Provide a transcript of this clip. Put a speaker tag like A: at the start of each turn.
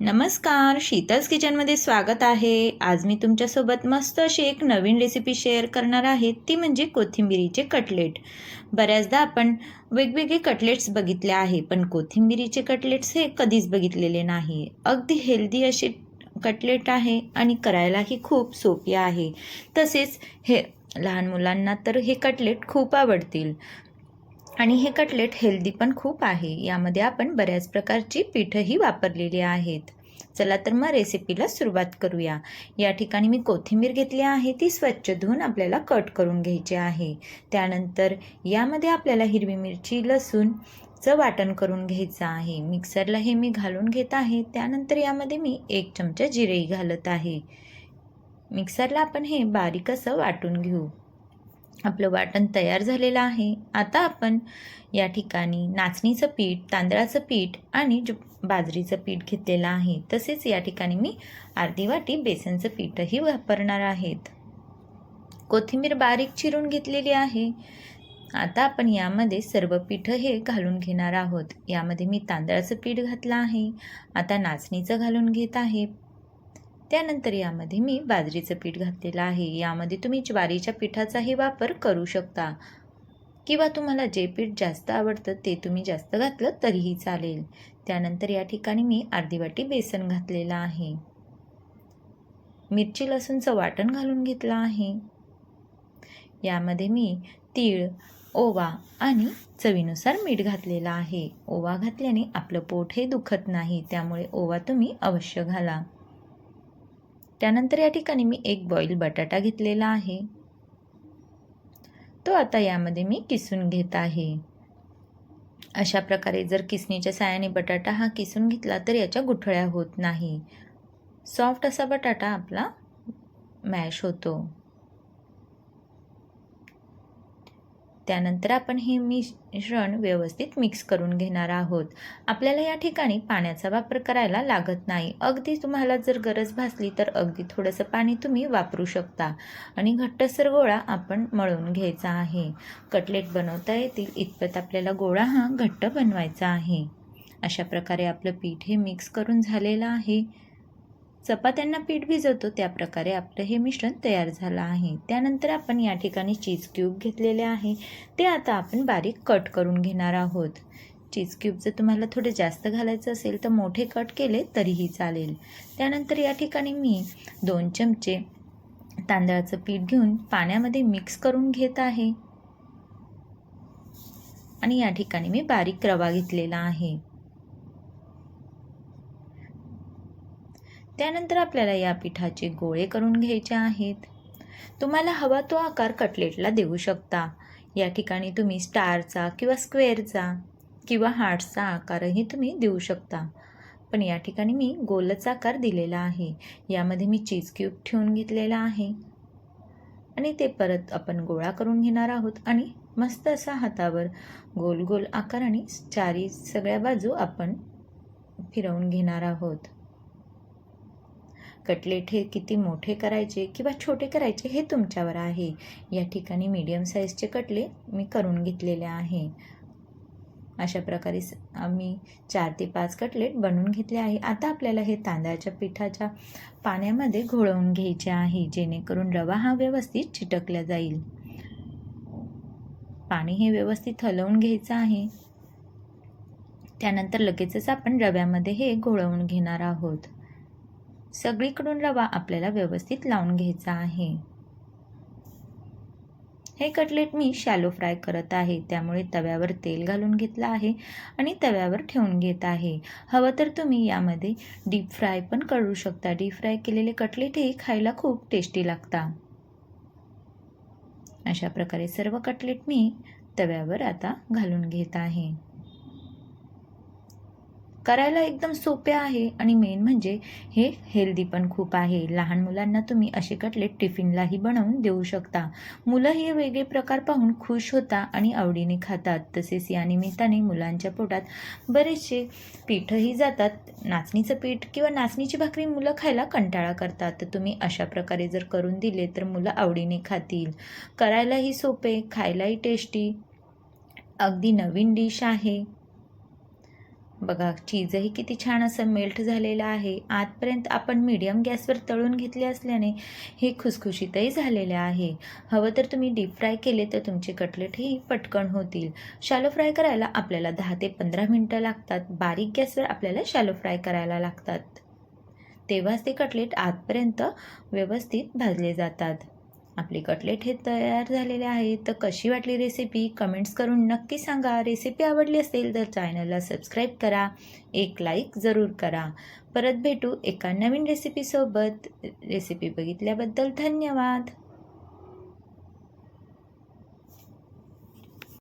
A: नमस्कार शीतल्स किचनमध्ये स्वागत आहे. आज मी तुमच्यासोबत मस्त अशी एक नवीन रेसिपी शेअर करणार आहे. ती म्हणजे कोथिंबिरीचे कटलेट बऱ्याचदा आपण वेगवेगळे कटलेट्स बघितले आहे पण कोथिंबिरीचे कटलेट्स हे कधीच बघितलेले नाही. अगदी हेल्दी असे कटलेट आहे आणि करायलाही खूप सोपी आहे. तसेच हे लहान मुलांना तर हे कटलेट खूप आवडतील. आणि हे कटलेट हेल्दी पण खूप आहे. यामध्ये आपण बऱ्याच प्रकारची पीठंही वापरलेली आहेत. चला तर मग रेसिपीला सुरुवात करूया. या ठिकाणी मी कोथिंबीर घेतली आहे. ती स्वच्छ धुवून आपल्याला कट करून घ्यायची आहे. त्यानंतर यामध्ये आपल्याला हिरवी मिरची लसूणचं वाटण करून घ्यायचं आहे. मिक्सरला हे मी घालून घेत आहे. त्यानंतर यामध्ये मी एक चमचा जिरेही घालत आहे. मिक्सरला आपण हे बारीक असं वाटून घेऊ. आपलं वाटण तयार झालेलं आहे. आता आपण या ठिकाणी नाचणीचं पीठ तांदळाचं पीठ आणि ज बाजरीचं पीठ घेतलेलं आहे तसेच या ठिकाणी मी अर्धी वाटी बेसनचं पीठही वापरणार आहेत. कोथिंबीर बारीक चिरून घेतलेली आहे. आता आपण यामध्ये सर्व पीठ हे घालून घेणार आहोत. यामध्ये मी तांदळाचं पीठ घातलं आहे. आता नाचणीचं घालून घेत आहे. त्यानंतर यामध्ये मी बाजरीचं पीठ घातलेलं आहे. यामध्ये तुम्ही ज्वारीच्या पिठाचाही वापर करू शकता. किंवा तुम्हाला जे पीठ जास्त आवडतं ते तुम्ही जास्त घातलं तरीही चालेल. त्यानंतर या ठिकाणी मी अर्धी वाटी बेसन घातलेलं आहे. मिरची लसूणचं वाटण घालून घेतलं आहे. यामध्ये मी तीळ ओवा आणि चवीनुसार मीठ घातलेलं आहे. ओवा घातल्याने आपलं पोट हे दुखत नाही. त्यामुळे ओवा तुम्ही अवश्य घाला. त्यानंतर या ठिकाणी मी एक बॉईल बटाटा घेतलेला आहे. तो आता यामध्ये मी किसून घेत आहे. अशा प्रकारे जर किसणीच्या सायाने बटाटा हा किसून घेतला तर याच्या गुठळ्या होत नाही. सॉफ्ट असा बटाटा आपला मॅश होतो. त्यानंतर आपण हे मिश्रण व्यवस्थित मिक्स करून घेणार आहोत. आपल्याला या ठिकाणी पाण्याचा वापर करायला लागत नाही. अगदी तुम्हाला जर गरज भासली तर अगदी थोडंसं पाणी तुम्ही वापरू शकता. आणि घट्टसर गोळा आपण मळून घ्यायचा आहे. कटलेट बनवता येतील इतपत आपल्याला गोळा हा घट्ट बनवायचा आहे. अशा प्रकारे आपलं पीठ हे मिक्स करून झालेलं आहे. चपात्यांना पीठ भिजवतो त्या प्रकारे आपलं हे मिश्रण तयार झालं आहे. त्यानंतर आपण या ठिकाणी चीज क्यूब घेतलेले आहे. ते आता आपण बारीक कट करून घेणार आहोत. चीज क्यूब जर तुम्हाला थोडे जास्त घालायचं असेल तर मोठे कट केले तरीही चालेल. त्यानंतर या ठिकाणी मी दोन चमचे तांदळाचं पीठ घेऊन पाण्यामध्ये मिक्स करून घेत आहे. आणि या ठिकाणी मी बारीक रवा घेतलेला आहे. त्यानंतर आपल्याला या पिठाचे गोळे करून घ्यायचे आहेत. तुम्हाला हवा तो आकार कटलेटला देऊ शकता. या ठिकाणी तुम्ही स्टारचा किंवा स्क्वेअरचा किंवा हार्टचा आकारही तुम्ही देऊ शकता. पण या ठिकाणी मी गोलच आकार दिलेला आहे. यामध्ये मी चीज क्यूब ठेवून घेतलेला आहे. आणि ते परत आपण गोळा करून घेणार आहोत आणि मस्त असा हातावर गोल गोल आकार आणि चारी सगळ्या बाजू आपण फिरवून घेणार आहोत. कटलेट हे किती मोठे करायचे किंवा छोटे करायचे हे तुमच्यावर आहे. या ठिकाणी मीडियम साईजचे कटले मी करून घेतलेले आहे. अशा प्रकारे आम्ही चार ते पाच कटलेट बनवून घेतले आहे. आता आपल्याला हे तांदळाच्या पिठाच्या पाण्यामध्ये घोळवून घ्यायचे आहे जेणेकरून रवा हा व्यवस्थित चिटकला जाईल. पाणी हे व्यवस्थित हलवून घ्यायचं आहे. त्यानंतर लगेचच आपण रव्यामध्ये हे घोळवून घेणार आहोत. सगळीकडून रवा आपल्याला व्यवस्थित लावून घ्यायचा आहे. हे कटलेट मी शॅलो फ्राय करत आहे. त्यामुळे तव्यावर तेल घालून घेतलं आहे आणि तव्यावर ठेवून घेत आहे. हवं तर तुम्ही यामध्ये डीप फ्राय पण करू शकता. डीप फ्राय केलेले कटलेट हे खायला खूप टेस्टी लागतात अशा प्रकारे सर्व कटलेट मी तव्यावर आता घालून घेत आहे. करायला एकदम सोपे आहे. आणि मेन म्हणजे हे हेल्दी पण खूप आहे. लहान मुलांना तुम्ही असे कटलेट टिफिनलाही बनवून देऊ शकता. मुलं हे वेगळे प्रकार पाहून खुश होता आणि आवडीने खातात. तसेच या निमित्ताने मुलांच्या पोटात बरेचसे पीठही जातात. नाचणीचं पीठ किंवा नाचणीची भाकरी मुलं खायला कंटाळा करतात. तर तुम्ही अशा प्रकारे जर करून दिले तर मुलं आवडीने खातील. करायलाही सोपे खायलाही टेस्टी अगदी नवीन डिश आहे. बघा चीजही किती छान असं मेल्ट झालेलं आहे. आतपर्यंत आपण मीडियम गॅसवर तळून घेतले असल्याने हे खुसखुशीतही झालेले आहे. हवं तर तुम्ही डीप फ्राय केले तर तुमचे कटलेटही पटकन होतील. शॅलो फ्राय करायला आपल्याला दहा ते पंधरा मिनटं लागतात. बारीक गॅसवर आपल्याला शॅलो फ्राय करायला लागतात. तेव्हाच ते कटलेट आतपर्यंत व्यवस्थित भाजले जातात. आपले कटलेट हे तयार झालेले आहे तर कशी वाटली रेसिपी कमेंट्स करून नक्की सांगा. रेसिपी आवडली असेल तर चॅनलला सबस्क्राईब करा. एक लाईक जरूर करा. परत भेटू एका नवीन रेसिपीसोबत रेसिपी बघितल्याबद्दल धन्यवाद.